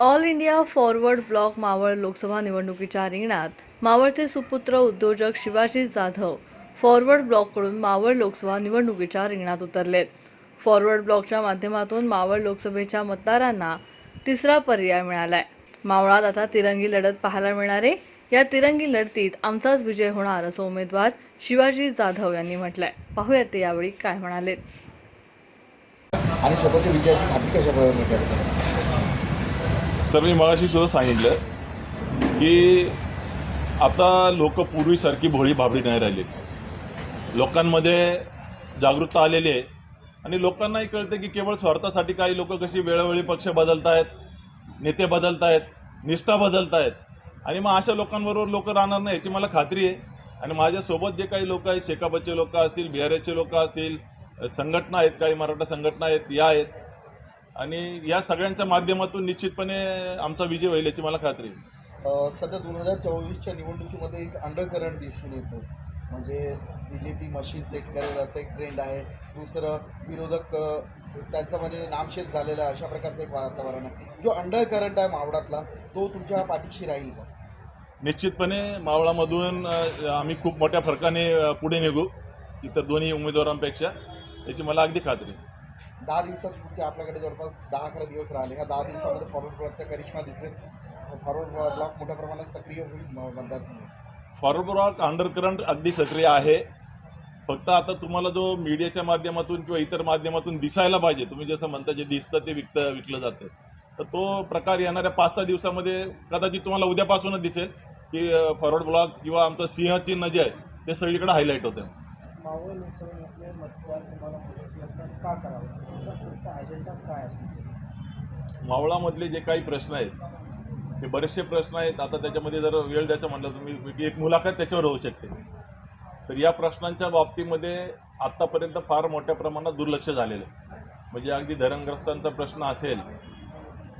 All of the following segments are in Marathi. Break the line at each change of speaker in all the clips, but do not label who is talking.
All India Forward Bloc Maval Lok Sabha निवडणुकीच्या रिंगणात मावळचे सुपुत्र उद्योजक शिवाजी जाधव फॉरवर्ड ब्लॉककडून मावळ लोकसभा निवडणुकीच्या रिंगणात उतरलेत फॉरवर्ड ब्लॉकच्या माध्यमातून मावळ लोकसभेच्या मतदारांना तिसरा पर्याय मिळालाय. मावळात आता तिरंगी लढत पाहायला मिळणारे. या तिरंगी लढतीत आमचाच विजय होणार असं उमेदवार शिवाजी जाधव यांनी म्हटलंय. पाहूयात ते यावेळी काय म्हणाले.
आणि स्वतःच्या विजयाची खात्री कशा
सर मी मगाशी सुद्धा सांगितलं की आता लोक पूर्वीसारखी भोळी भाबडी नाही राहिली. लोकांमध्ये जागरूकता आलेली आहे. आणि लोकांनाही कळतं की केवळ स्वार्थासाठी काही लोक कशी वेळोवेळी पक्ष बदलत आहेत नेते बदलत आहेत निष्ठा बदलत आहेत आणि मग अशा लोकांबरोबर लोक राहणार नाही याची मला खात्री आहे. आणि माझ्यासोबत जे काही लोक आहेत शेकापचे लोक असतील बिहारचे लोक असतील संघटना आहेत काही मराठा संघटना आहेत या आहेत. आणि या सगळ्यांच्या माध्यमातून निश्चितपणे आमचा विजय होईल याची मला खात्री आहे.
सध्या दोन हजार चोवीसच्या निवडणुकीमध्ये एक अंडरकरंट दिसून येतो म्हणजे B J P machine set करेल असं एक ट्रेंड आहे. दुसरं विरोधक त्यांचं म्हणजे नामशेष झालेलं आहे अशा प्रकारचं एक वातावरण आहे. जो अंडरकरंट आहे मावळातला तो तुमच्या पाठीशी राहील का?
निश्चितपणे मावळामधून आम्ही खूप मोठ्या फरकाने पुढे निघू इतर दोन्ही उमेदवारांपेक्षा याची मला अगदी खात्री आहे.
दहा दिवसात पुढचे आपल्याकडे जवळपास दहा अकरा दिवस राहिले. ह्या दहा दिवसामध्ये फॉरवर्ड ब्लॉकचा करिश्मा दिसेल. फॉरवर्ड ब्लॉक मोठ्या प्रमाणात सक्रिय होईल मतदारसंघात
फॉरवर्ड ब्लॉक अंडरकरंट अगदी सक्रिय आहे. फक्त आता तुम्हाला जो मीडियाच्या माध्यमातून किंवा इतर माध्यमातून दिसायला पाहिजे तुम्ही जसं म्हणता जे दिसतं ते विकत विकलं जातं. तर तो प्रकार येणाऱ्या पाच सहा दिवसामध्ये कदाचित तुम्हाला उद्यापासूनच दिसेल की फॉरवर्ड ब्लॉक किंवा आमचं सिंह चिन्ह जे आहे ते सगळीकडे हायलाईट होतं
मावळ लोकसभेमध्ये मतदार तुम्हाला मतदान का करावं? तुमचा अजेंडा काय असेल?
मावळामधले जे काही प्रश्न आहेत ते बरेचसे प्रश्न आहेत. आता त्याच्यामध्ये जर वेळ द्यायचा म्हटलं तर मी एक मुलाखत त्याच्यावर होऊ शकते. तर या प्रश्नांच्या बाबतीमध्ये आत्तापर्यंत फार मोठ्या प्रमाणात दुर्लक्ष झालेलं आहे. म्हणजे अगदी धरणग्रस्तांचा प्रश्न असेल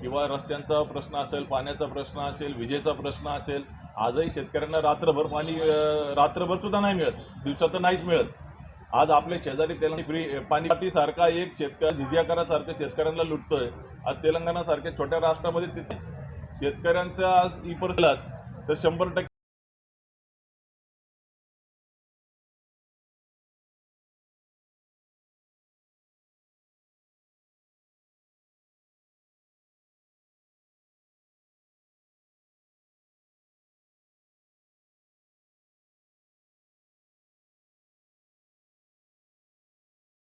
किंवा रस्त्यांचा प्रश्न असेल पाण्याचा प्रश्न असेल विजेचा प्रश्न असेल आजही शेतकऱ्यांना रात्रभर पाणी रात्रभर सुद्धा नाही मिळत. दिवसात तर नाहीच मिळत. आज आपले शेजारी तेलंगण फ्री पाणी सारखा एक शेतकरी झिझियाकारासारखं शेतकऱ्यांना लुटतोय. आज तेलंगणासारख्या छोट्या राष्ट्रामध्ये तिथे शेतकऱ्यांचा आज ही परिस्थिती तर शंभर टक्के